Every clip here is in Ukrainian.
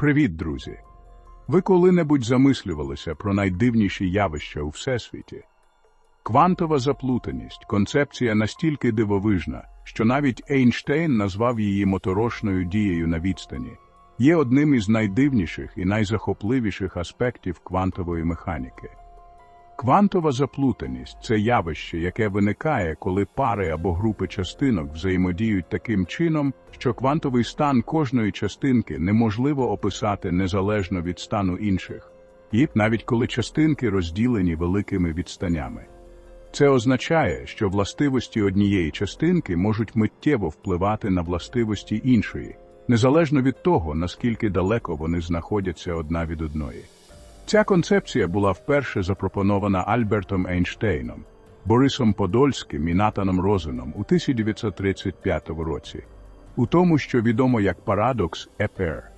Привіт, друзі! Ви коли-небудь замислювалися про найдивніші явища у Всесвіті? Квантова заплутаність – концепція настільки дивовижна, що навіть Ейнштейн назвав її моторошною дією на відстані, є одним із найдивніших і найзахопливіших аспектів квантової механіки. Квантова заплутаність – це явище, яке виникає, коли пари або групи частинок взаємодіють таким чином, що квантовий стан кожної частинки неможливо описати незалежно від стану інших, і навіть коли частинки розділені великими відстанями. Це означає, що властивості однієї частинки можуть миттєво впливати на властивості іншої, незалежно від того, наскільки далеко вони знаходяться одна від одної. Ця концепція була вперше запропонована Альбертом Ейнштейном, Борисом Подольським і Натаном Розеном у 1935 році, у тому, що відомо як парадокс Епер.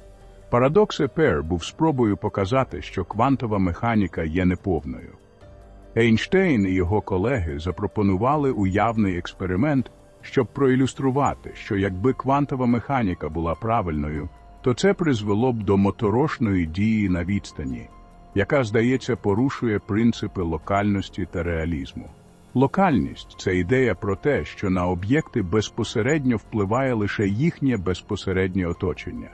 Парадокс Епер був спробою показати, що квантова механіка є неповною. Ейнштейн і його колеги запропонували уявний експеримент, щоб проілюструвати, що якби квантова механіка була правильною, то це призвело б до моторошної дії на відстані, яка, здається, порушує принципи локальності та реалізму. Локальність це ідея про те, що на об'єкти безпосередньо впливає лише їхнє безпосереднє оточення.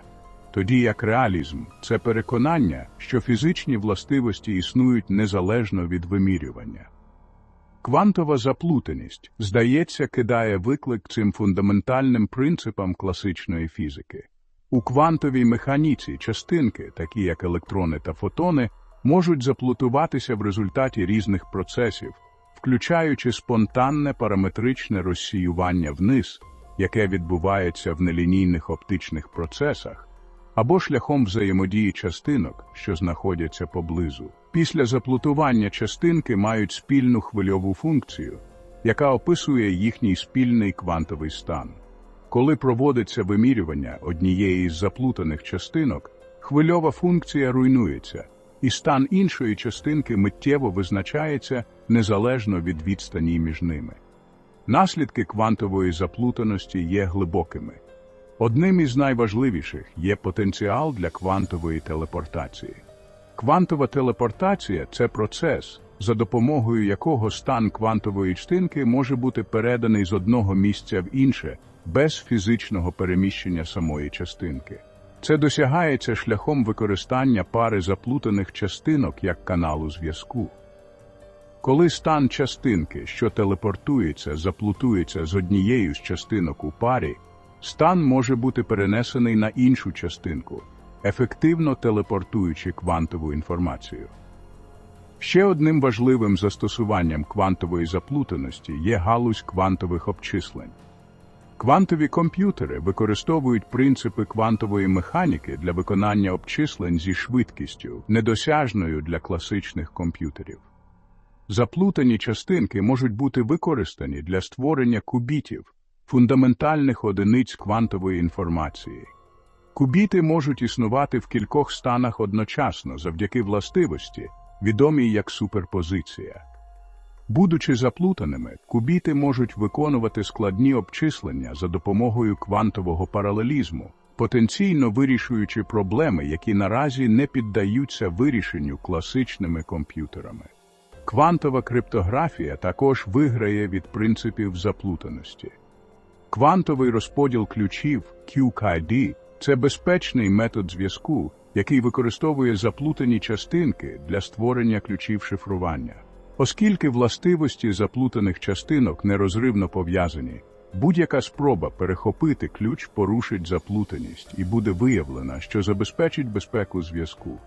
Тоді як реалізм це переконання, що фізичні властивості існують незалежно від вимірювання. Квантова заплутаність, здається, кидає виклик цим фундаментальним принципам класичної фізики. У квантовій механіці частинки, такі як електрони та фотони, можуть заплутуватися в результаті різних процесів, включаючи спонтанне параметричне розсіювання вниз, яке відбувається в нелінійних оптичних процесах, або шляхом взаємодії частинок, що знаходяться поблизу. Після заплутування частинки мають спільну хвильову функцію, яка описує їхній спільний квантовий стан. Коли проводиться вимірювання однієї з заплутаних частинок, хвильова функція руйнується, і стан іншої частинки миттєво визначається незалежно від відстані між ними. Наслідки квантової заплутаності є глибокими. Одним із найважливіших є потенціал для квантової телепортації. Квантова телепортація це процес, за допомогою якого стан квантової частинки може бути переданий з одного місця в інше без фізичного переміщення самої частинки. Це досягається шляхом використання пари заплутаних частинок як каналу зв'язку. Коли стан частинки, що телепортується, заплутується з однією з частинок у парі, стан може бути перенесений на іншу частинку, ефективно телепортуючи квантову інформацію. Ще одним важливим застосуванням квантової заплутаності є галузь квантових обчислень. Квантові комп'ютери використовують принципи квантової механіки для виконання обчислень зі швидкістю, недосяжною для класичних комп'ютерів. Заплутані частинки можуть бути використані для створення кубітів, фундаментальних одиниць квантової інформації. Кубіти можуть існувати в кількох станах одночасно завдяки властивості, відомій як суперпозиція. Будучи заплутаними, кубіти можуть виконувати складні обчислення за допомогою квантового паралелізму, потенційно вирішуючи проблеми, які наразі не піддаються вирішенню класичними комп'ютерами. Квантова криптографія також виграє від принципів заплутаності. Квантовий розподіл ключів QKD – це безпечний метод зв'язку, який використовує заплутані частинки для створення ключів шифрування. Оскільки властивості заплутаних частинок нерозривно пов'язані, будь-яка спроба перехопити ключ порушить заплутаність і буде виявлена, що забезпечить безпеку зв'язку.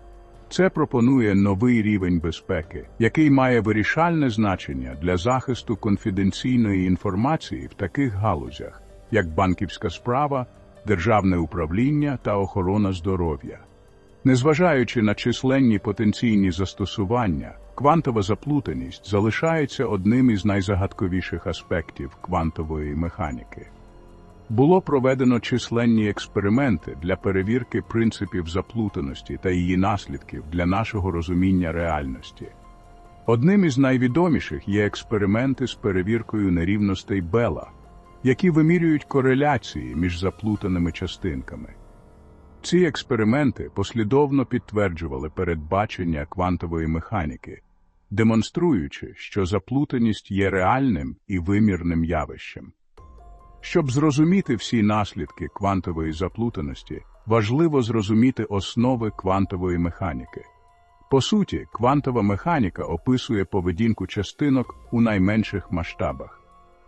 Це пропонує новий рівень безпеки, який має вирішальне значення для захисту конфіденційної інформації в таких галузях, як банківська справа, державне управління та охорона здоров'я. Незважаючи на численні потенційні застосування, квантова заплутаність залишається одним із найзагадковіших аспектів квантової механіки. Було проведено численні експерименти для перевірки принципів заплутаності та її наслідків для нашого розуміння реальності. Одним із найвідоміших є експерименти з перевіркою нерівностей Бела, які вимірюють кореляції між заплутаними частинками. Ці експерименти послідовно підтверджували передбачення квантової механіки, демонструючи, що заплутаність є реальним і вимірним явищем. Щоб зрозуміти всі наслідки квантової заплутаності, важливо зрозуміти основи квантової механіки. По суті, квантова механіка описує поведінку частинок у найменших масштабах.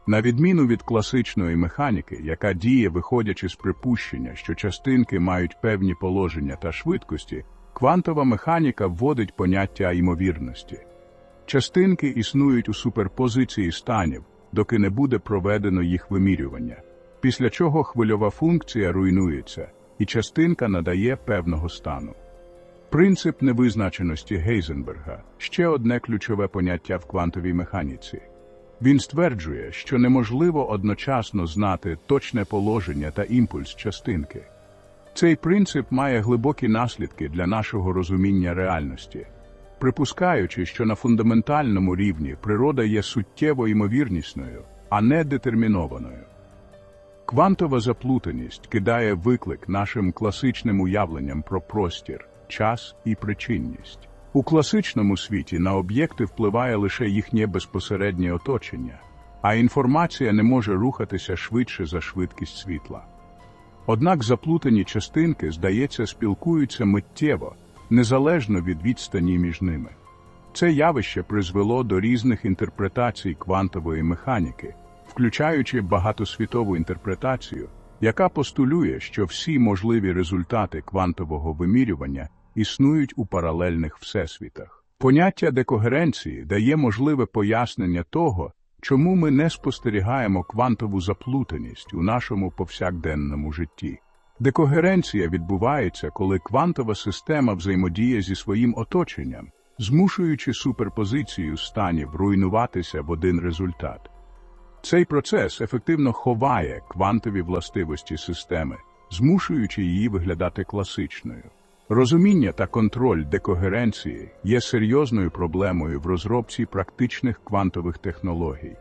На відміну від класичної механіки, яка діє, виходячи з припущення, що частинки мають певні положення та швидкості, квантова механіка вводить поняття ймовірності. Частинки існують у суперпозиції станів, доки не буде проведено їх вимірювання, після чого хвильова функція руйнується, і частинка надає певного стану. Принцип невизначеності Гейзенберга ще одне ключове поняття в квантовій механіці. Він стверджує, що неможливо одночасно знати точне положення та імпульс частинки. Цей принцип має глибокі наслідки для нашого розуміння реальності, припускаючи, що на фундаментальному рівні природа є суттєво ймовірнісною, а не детермінованою. Квантова заплутаність кидає виклик нашим класичним уявленням про простір, час і причинність. У класичному світі на об'єкти впливає лише їхнє безпосереднє оточення, а інформація не може рухатися швидше за швидкість світла. Однак заплутані частинки, здається, спілкуються миттєво, незалежно від відстані між ними. Це явище призвело до різних інтерпретацій квантової механіки, включаючи багатосвітову інтерпретацію, яка постулює, що всі можливі результати квантового вимірювання існують у паралельних всесвітах. Поняття декогеренції дає можливе пояснення того, чому ми не спостерігаємо квантову заплутаність у нашому повсякденному житті. Декогеренція відбувається, коли квантова система взаємодіє зі своїм оточенням, змушуючи суперпозицію станів руйнуватися в один результат. Цей процес ефективно ховає квантові властивості системи, змушуючи її виглядати класичною. Розуміння та контроль декогеренції є серйозною проблемою в розробці практичних квантових технологій.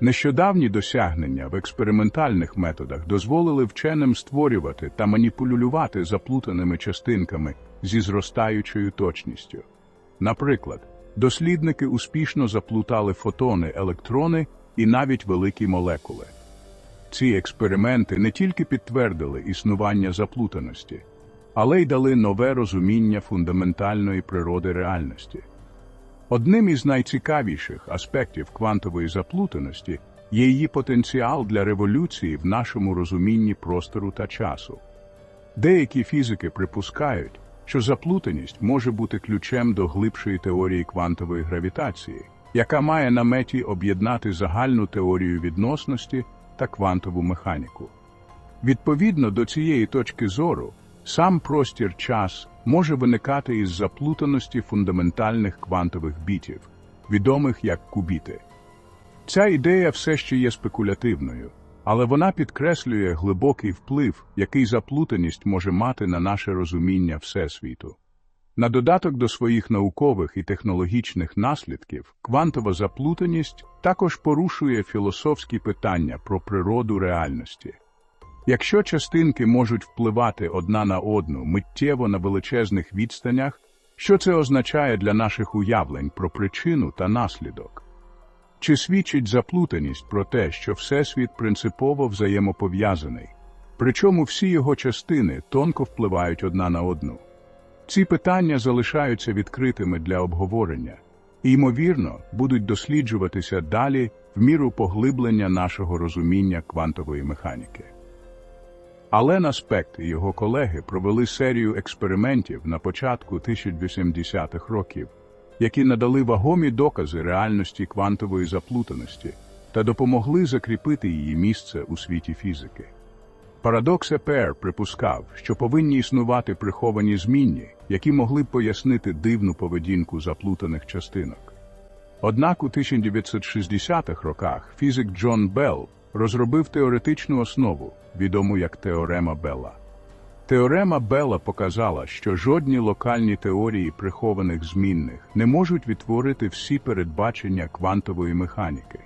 Нещодавні досягнення в експериментальних методах дозволили вченим створювати та маніпулювати заплутаними частинками зі зростаючою точністю. Наприклад, дослідники успішно заплутали фотони, електрони і навіть великі молекули. Ці експерименти не тільки підтвердили існування заплутаності, але й дали нове розуміння фундаментальної природи реальності. Одним із найцікавіших аспектів квантової заплутаності є її потенціал для революції в нашому розумінні простору та часу. Деякі фізики припускають, що заплутаність може бути ключем до глибшої теорії квантової гравітації, яка має на меті об'єднати загальну теорію відносності та квантову механіку. Відповідно до цієї точки зору, сам простір час може виникати із заплутаності фундаментальних квантових бітів, відомих як кубіти. Ця ідея все ще є спекулятивною, але вона підкреслює глибокий вплив, який заплутаність може мати на наше розуміння Всесвіту. На додаток до своїх наукових і технологічних наслідків, квантова заплутаність також порушує філософські питання про природу реальності. Якщо частинки можуть впливати одна на одну миттєво на величезних відстанях, що це означає для наших уявлень про причину та наслідок? Чи свідчить заплутаність про те, що Всесвіт принципово взаємопов'язаний, причому всі його частини тонко впливають одна на одну? Ці питання залишаються відкритими для обговорення і, ймовірно, будуть досліджуватися далі в міру поглиблення нашого розуміння квантової механіки. Ален Аспект і його колеги провели серію експериментів на початку 1080-х років, які надали вагомі докази реальності квантової заплутаності та допомогли закріпити її місце у світі фізики. Парадокс Епер припускав, що повинні існувати приховані змінні, які могли б пояснити дивну поведінку заплутаних частинок. Однак у 1960-х роках фізик Джон Белл розробив теоретичну основу, відому як теорема Белла. Теорема Белла показала, що жодні локальні теорії прихованих змінних не можуть відтворити всі передбачення квантової механіки.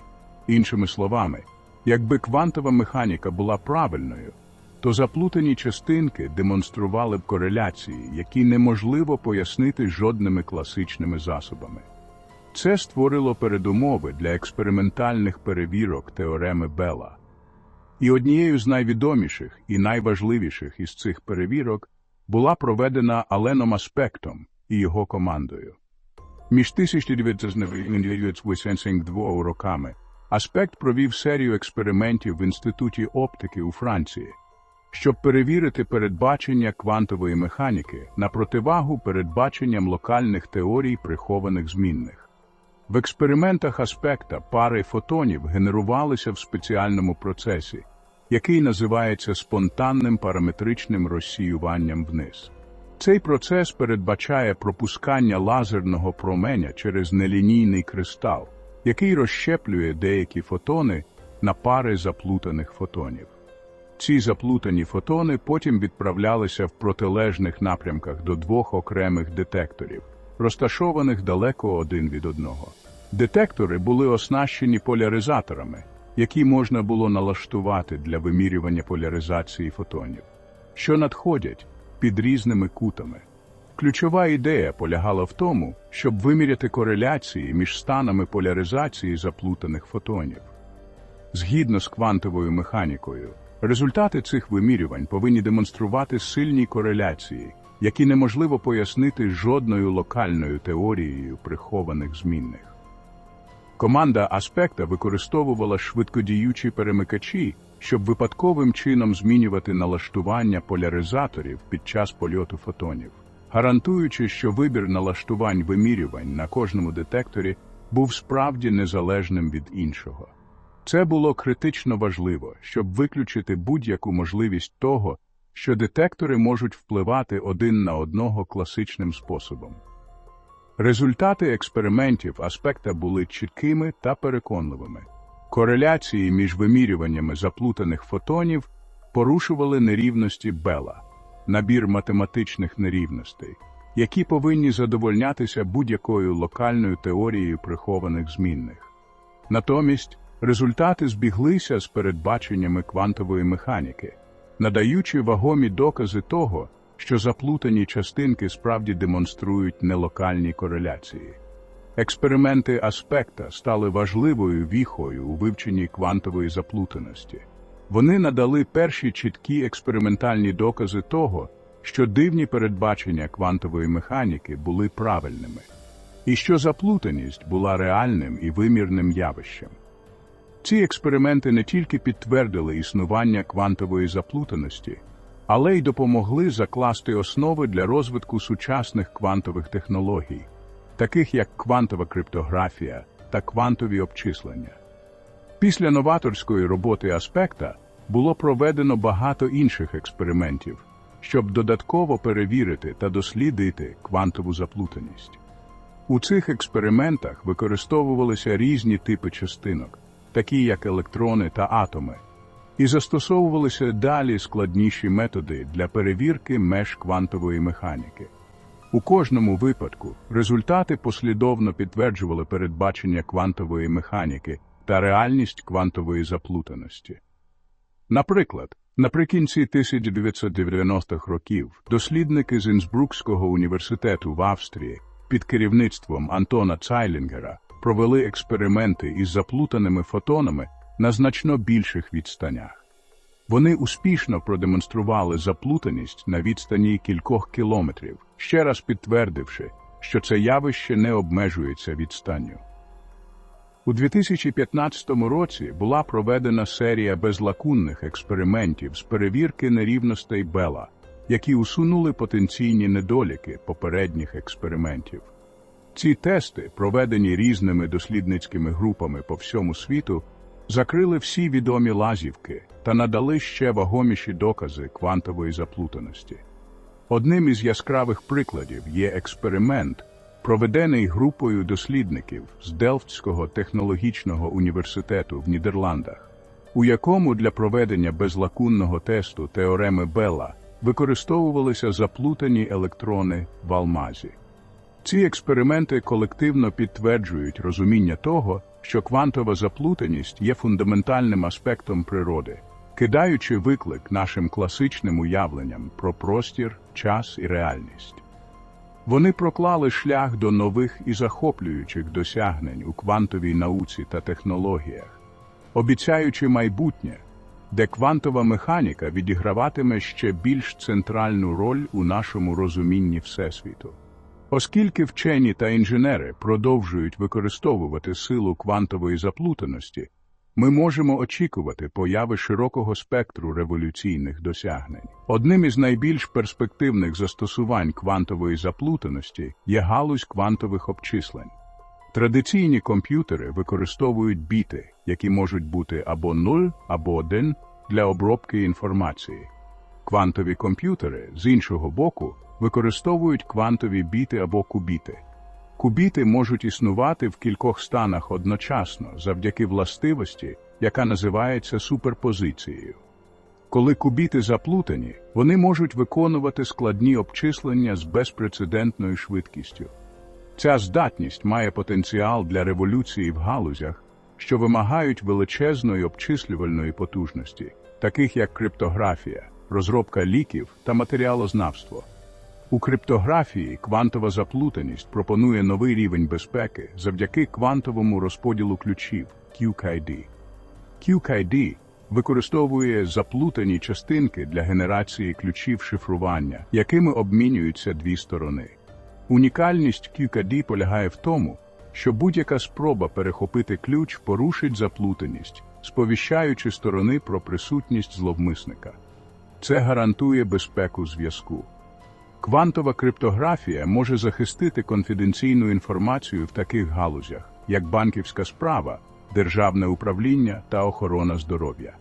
Іншими словами, якби квантова механіка була правильною, то заплутані частинки демонстрували б кореляції, які неможливо пояснити жодними класичними засобами. Це створило передумови для експериментальних перевірок теореми Бела. І однією з найвідоміших і найважливіших із цих перевірок була проведена Аленом Аспектом і його командою. Між 1992 роками Аспект провів серію експериментів в Інституті оптики у Франції, щоб перевірити передбачення квантової механіки на противагу передбаченням локальних теорій прихованих змінних. В експериментах аспекта пари фотонів генерувалися в спеціальному процесі, який називається спонтанним параметричним розсіюванням вниз. Цей процес передбачає пропускання лазерного променя через нелінійний кристал, який розщеплює деякі фотони на пари заплутаних фотонів. Ці заплутані фотони потім відправлялися в протилежних напрямках до двох окремих детекторів, розташованих далеко один від одного. Детектори були оснащені поляризаторами, які можна було налаштувати для вимірювання поляризації фотонів, що надходять під різними кутами. Ключова ідея полягала в тому, щоб виміряти кореляції між станами поляризації заплутаних фотонів. Згідно з квантовою механікою, результати цих вимірювань повинні демонструвати сильні кореляції, які неможливо пояснити жодною локальною теорією прихованих змінних. Команда Аспекта використовувала швидкодіючі перемикачі, щоб випадковим чином змінювати налаштування поляризаторів під час польоту фотонів, гарантуючи, що вибір налаштувань вимірювань на кожному детекторі був справді незалежним від іншого. Це було критично важливо, щоб виключити будь-яку можливість того, що детектори можуть впливати один на одного класичним способом. Результати експериментів аспекта були чіткими та переконливими. Кореляції між вимірюваннями заплутаних фотонів порушували нерівності Бела, набір математичних нерівностей, які повинні задовольнятися будь-якою локальною теорією прихованих змінних. Натомість результати збіглися з передбаченнями квантової механіки, надаючи вагомі докази того, що заплутані частинки справді демонструють нелокальні кореляції. Експерименти аспекта стали важливою віхою у вивченні квантової заплутаності. Вони надали перші чіткі експериментальні докази того, що дивні передбачення квантової механіки були правильними, і що заплутаність була реальним і вимірним явищем. Ці експерименти не тільки підтвердили існування квантової заплутаності, але й допомогли закласти основи для розвитку сучасних квантових технологій, таких як квантова криптографія та квантові обчислення. Після новаторської роботи аспекта було проведено багато інших експериментів, щоб додатково перевірити та дослідити квантову заплутаність. У цих експериментах використовувалися різні типи частинок, такі як електрони та атоми, і застосовувалися далі складніші методи для перевірки меж квантової механіки. У кожному випадку результати послідовно підтверджували передбачення квантової механіки та реальність квантової заплутаності. Наприклад, наприкінці 1990-х років дослідники з Інсбрукського університету в Австрії під керівництвом Антона Цайлінгера провели експерименти із заплутаними фотонами на значно більших відстанях. Вони успішно продемонстрували заплутаність на відстані кількох кілометрів, ще раз підтвердивши, що це явище не обмежується відстанню. У 2015 році була проведена серія безлакунних експериментів з перевірки нерівностей Бела, які усунули потенційні недоліки попередніх експериментів. Ці тести, проведені різними дослідницькими групами по всьому світу, закрили всі відомі лазівки та надали ще вагоміші докази квантової заплутаності. Одним із яскравих прикладів є експеримент, проведений групою дослідників з Делфтського технологічного університету в Нідерландах, у якому для проведення безлакунного тесту теореми Белла використовувалися заплутані електрони в алмазі. Ці експерименти колективно підтверджують розуміння того, що квантова заплутаність є фундаментальним аспектом природи, кидаючи виклик нашим класичним уявленням про простір, час і реальність. Вони проклали шлях до нових і захоплюючих досягнень у квантовій науці та технологіях, обіцяючи майбутнє, де квантова механіка відіграватиме ще більш центральну роль у нашому розумінні Всесвіту. Оскільки вчені та інженери продовжують використовувати силу квантової заплутаності, ми можемо очікувати появи широкого спектру революційних досягнень. Одним із найбільш перспективних застосувань квантової заплутаності є галузь квантових обчислень. Традиційні комп'ютери використовують біти, які можуть бути або 0, або 1 для обробки інформації. Квантові комп'ютери, з іншого боку, використовують квантові біти або кубіти. Кубіти можуть існувати в кількох станах одночасно завдяки властивості, яка називається суперпозицією. Коли кубіти заплутані, вони можуть виконувати складні обчислення з безпрецедентною швидкістю. Ця здатність має потенціал для революції в галузях, що вимагають величезної обчислювальної потужності, таких як криптографія, розробка ліків та матеріалознавство. У криптографії квантова заплутаність пропонує новий рівень безпеки завдяки квантовому розподілу ключів QKD. QKD використовує заплутані частинки для генерації ключів шифрування, якими обмінюються дві сторони. Унікальність QKD полягає в тому, що будь-яка спроба перехопити ключ порушить заплутаність, сповіщаючи сторони про присутність зловмисника. Це гарантує безпеку зв'язку. Квантова криптографія може захистити конфіденційну інформацію в таких галузях, як банківська справа, державне управління та охорона здоров'я.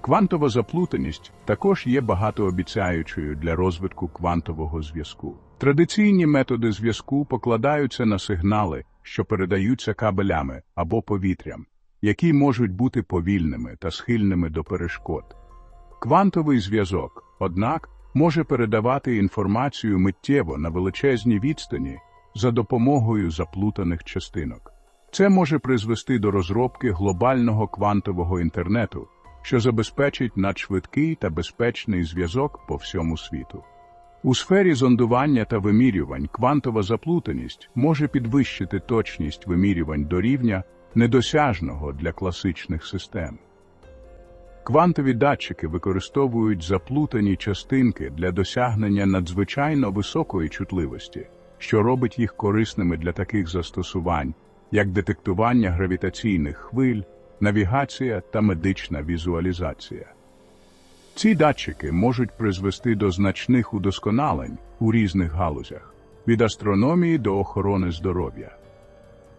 Квантова заплутаність також є багатообіцяючою для розвитку квантового зв'язку. Традиційні методи зв'язку покладаються на сигнали, що передаються кабелями або повітрям, які можуть бути повільними та схильними до перешкод. Квантовий зв'язок, однак, може передавати інформацію миттєво на величезній відстані за допомогою заплутаних частинок. Це може призвести до розробки глобального квантового інтернету, що забезпечить надшвидкий та безпечний зв'язок по всьому світу. У сфері зондування та вимірювань квантова заплутаність може підвищити точність вимірювань до рівня, недосяжного для класичних систем. Квантові датчики використовують заплутані частинки для досягнення надзвичайно високої чутливості, що робить їх корисними для таких застосувань, як детектування гравітаційних хвиль, навігація та медична візуалізація. Ці датчики можуть призвести до значних удосконалень у різних галузях від астрономії до охорони здоров'я.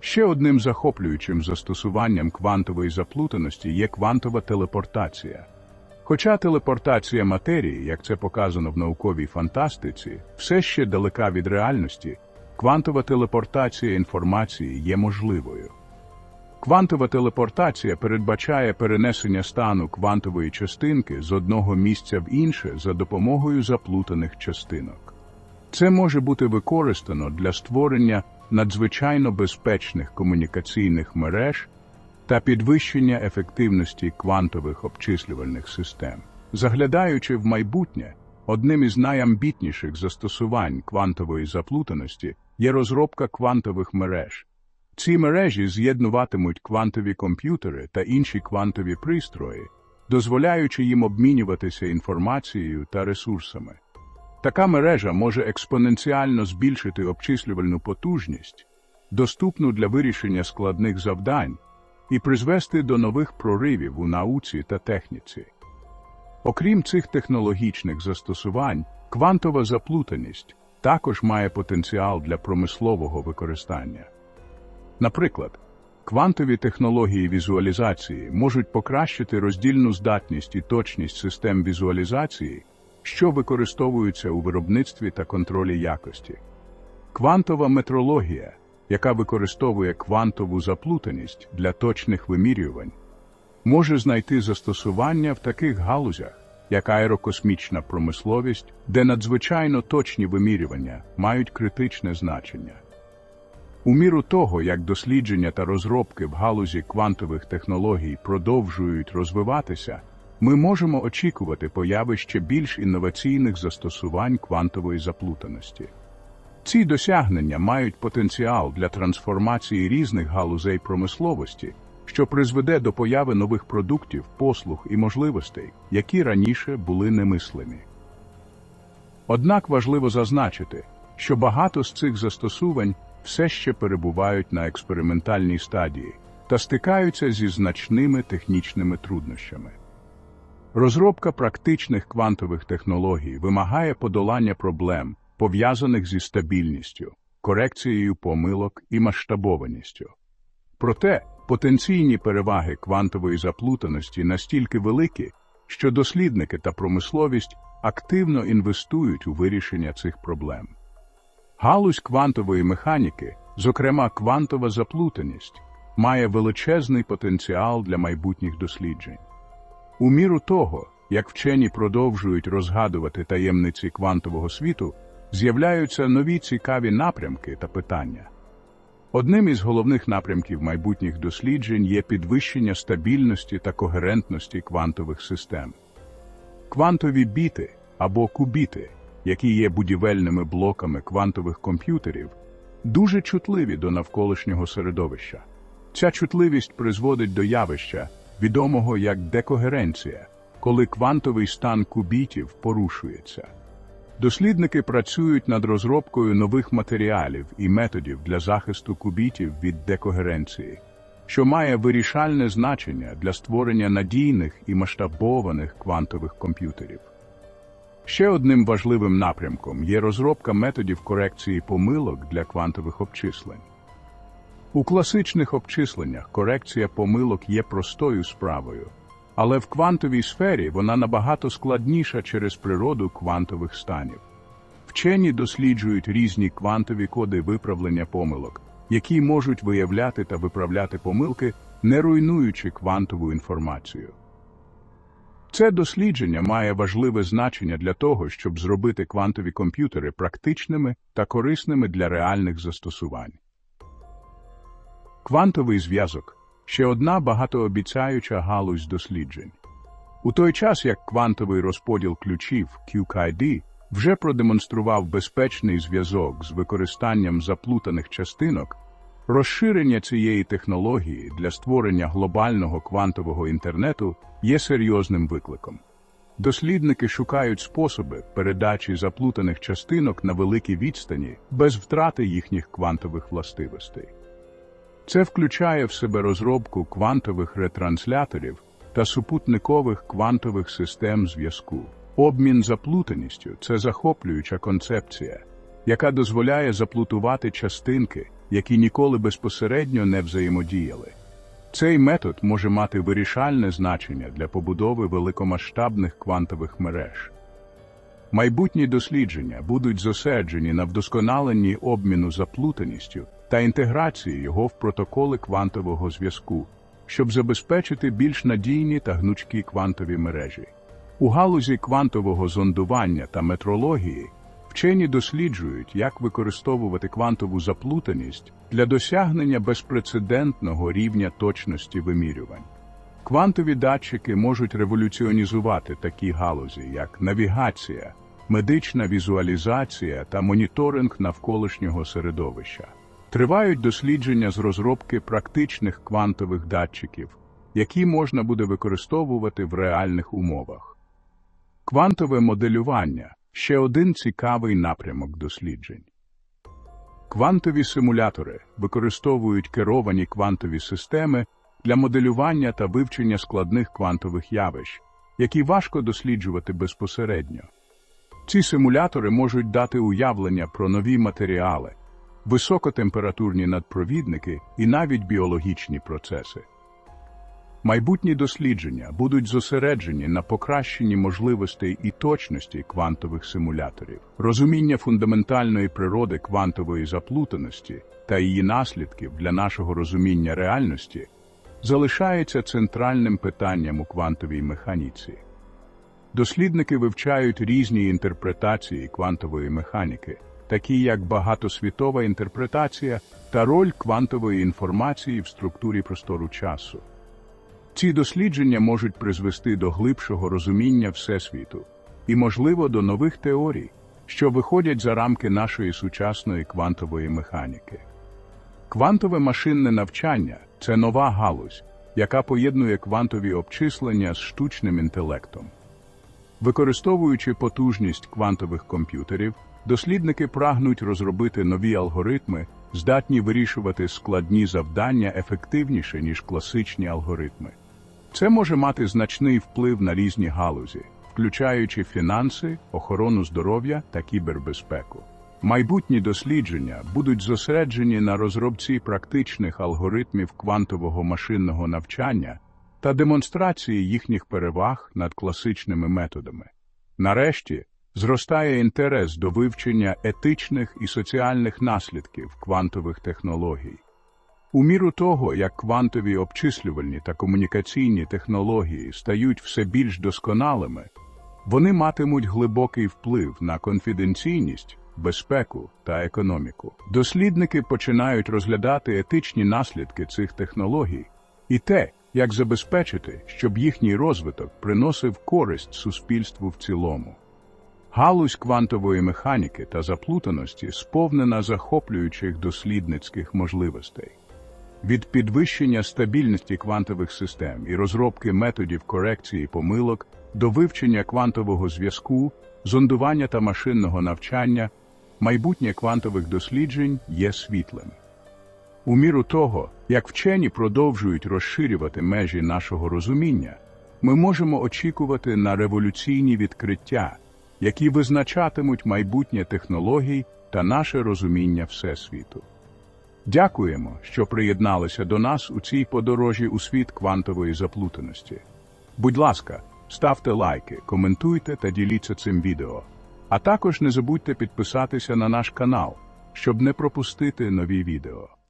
Ще одним захоплюючим застосуванням квантової заплутаності є квантова телепортація. Хоча телепортація матерії, як це показано в науковій фантастиці, все ще далека від реальності, квантова телепортація інформації є можливою. Квантова телепортація передбачає перенесення стану квантової частинки з одного місця в інше за допомогою заплутаних частинок. Це може бути використано для створення надзвичайно безпечних комунікаційних мереж та підвищення ефективності квантових обчислювальних систем. Заглядаючи в майбутнє, одним із найамбітніших застосувань квантової заплутаності є розробка квантових мереж. Ці мережі з'єднуватимуть квантові комп'ютери та інші квантові пристрої, дозволяючи їм обмінюватися інформацією та ресурсами. Така мережа може експоненціально збільшити обчислювальну потужність, доступну для вирішення складних завдань, і призвести до нових проривів у науці та техніці. Окрім цих технологічних застосувань, квантова заплутаність також має потенціал для промислового використання. Наприклад, квантові технології візуалізації можуть покращити роздільну здатність і точність систем візуалізації, що використовуються у виробництві та контролі якості. Квантова метрологія, яка використовує квантову заплутаність для точних вимірювань, може знайти застосування в таких галузях, як аерокосмічна промисловість, де надзвичайно точні вимірювання мають критичне значення. У міру того, як дослідження та розробки в галузі квантових технологій продовжують розвиватися, ми можемо очікувати появи ще більш інноваційних застосувань квантової заплутаності. Ці досягнення мають потенціал для трансформації різних галузей промисловості, що призведе до появи нових продуктів, послуг і можливостей, які раніше були немислимі. Однак важливо зазначити, що багато з цих застосувань все ще перебувають на експериментальній стадії та стикаються зі значними технічними труднощами. Розробка практичних квантових технологій вимагає подолання проблем, пов'язаних зі стабільністю, корекцією помилок і масштабованістю. Проте потенційні переваги квантової заплутаності настільки великі, що дослідники та промисловість активно інвестують у вирішення цих проблем. Галузь квантової механіки, зокрема квантова заплутаність, має величезний потенціал для майбутніх досліджень. У міру того, як вчені продовжують розгадувати таємниці квантового світу, з'являються нові цікаві напрямки та питання. Одним із головних напрямків майбутніх досліджень є підвищення стабільності та когерентності квантових систем. Квантові біти або кубіти, які є будівельними блоками квантових комп'ютерів, дуже чутливі до навколишнього середовища. Ця чутливість призводить до явища, відомого як декогеренція, коли квантовий стан кубітів порушується. Дослідники працюють над розробкою нових матеріалів і методів для захисту кубітів від декогеренції, що має вирішальне значення для створення надійних і масштабованих квантових комп'ютерів. Ще одним важливим напрямком є розробка методів корекції помилок для квантових обчислень. У класичних обчисленнях корекція помилок є простою справою, але в квантовій сфері вона набагато складніша через природу квантових станів. Вчені досліджують різні квантові коди виправлення помилок, які можуть виявляти та виправляти помилки, не руйнуючи квантову інформацію. Це дослідження має важливе значення для того, щоб зробити квантові комп'ютери практичними та корисними для реальних застосувань. Квантовий зв'язок ще одна багатообіцяюча галузь досліджень. У той час як квантовий розподіл ключів QKD вже продемонстрував безпечний зв'язок з використанням заплутаних частинок, розширення цієї технології для створення глобального квантового інтернету є серйозним викликом. Дослідники шукають способи передачі заплутаних частинок на великій відстані без втрати їхніх квантових властивостей. Це включає в себе розробку квантових ретрансляторів та супутникових квантових систем зв'язку. Обмін заплутаністю це захоплююча концепція, яка дозволяє заплутувати частинки, які ніколи безпосередньо не взаємодіяли. Цей метод може мати вирішальне значення для побудови великомасштабних квантових мереж. Майбутні дослідження будуть зосереджені на вдосконаленні обміну заплутаністю та інтеграції його в протоколи квантового зв'язку, щоб забезпечити більш надійні та гнучкі квантові мережі. У галузі квантового зондування та метрології вчені досліджують, як використовувати квантову заплутаність для досягнення безпрецедентного рівня точності вимірювань. Квантові датчики можуть революціонізувати такі галузі, як навігація, медична візуалізація та моніторинг навколишнього середовища. Тривають дослідження з розробки практичних квантових датчиків, які можна буде використовувати в реальних умовах. Квантове моделювання ще один цікавий напрямок досліджень. Квантові симулятори використовують керовані квантові системи для моделювання та вивчення складних квантових явищ, які важко досліджувати безпосередньо. Ці симулятори можуть дати уявлення про нові матеріали, високотемпературні надпровідники і навіть біологічні процеси. Майбутні дослідження будуть зосереджені на покращенні можливостей і точності квантових симуляторів, розуміння фундаментальної природи квантової заплутаності та її наслідків для нашого розуміння реальності залишається центральним питанням у квантовій механіці. Дослідники вивчають різні інтерпретації квантової механіки, такі як багатосвітова інтерпретація та роль квантової інформації в структурі простору часу. Ці дослідження можуть призвести до глибшого розуміння Всесвіту і, можливо, до нових теорій, що виходять за рамки нашої сучасної квантової механіки. Квантове машинне навчання це нова галузь, яка поєднує квантові обчислення з штучним інтелектом. Використовуючи потужність квантових комп'ютерів, дослідники прагнуть розробити нові алгоритми, здатні вирішувати складні завдання ефективніше, ніж класичні алгоритми. Це може мати значний вплив на різні галузі, включаючи фінанси, охорону здоров'я та кібербезпеку. Майбутні дослідження будуть зосереджені на розробці практичних алгоритмів квантового машинного навчання та демонстрації їхніх переваг над класичними методами. Нарешті, зростає інтерес до вивчення етичних і соціальних наслідків квантових технологій. У міру того, як квантові обчислювальні та комунікаційні технології стають все більш досконалими, вони матимуть глибокий вплив на конфіденційність, безпеку та економіку. Дослідники починають розглядати етичні наслідки цих технологій і те, як забезпечити, щоб їхній розвиток приносив користь суспільству в цілому. Галузь квантової механіки та заплутаності сповнена захоплюючих дослідницьких можливостей. Від підвищення стабільності квантових систем і розробки методів корекції помилок до вивчення квантового зв'язку, зондування та машинного навчання, майбутнє квантових досліджень є світлим. У міру того, як вчені продовжують розширювати межі нашого розуміння, ми можемо очікувати на революційні відкриття, які визначатимуть майбутнє технологій та наше розуміння Всесвіту. Дякуємо, що приєдналися до нас у цій подорожі у світ квантової заплутаності. Будь ласка, ставте лайки, коментуйте та діліться цим відео. А також не забудьте підписатися на наш канал, щоб не пропустити нові відео.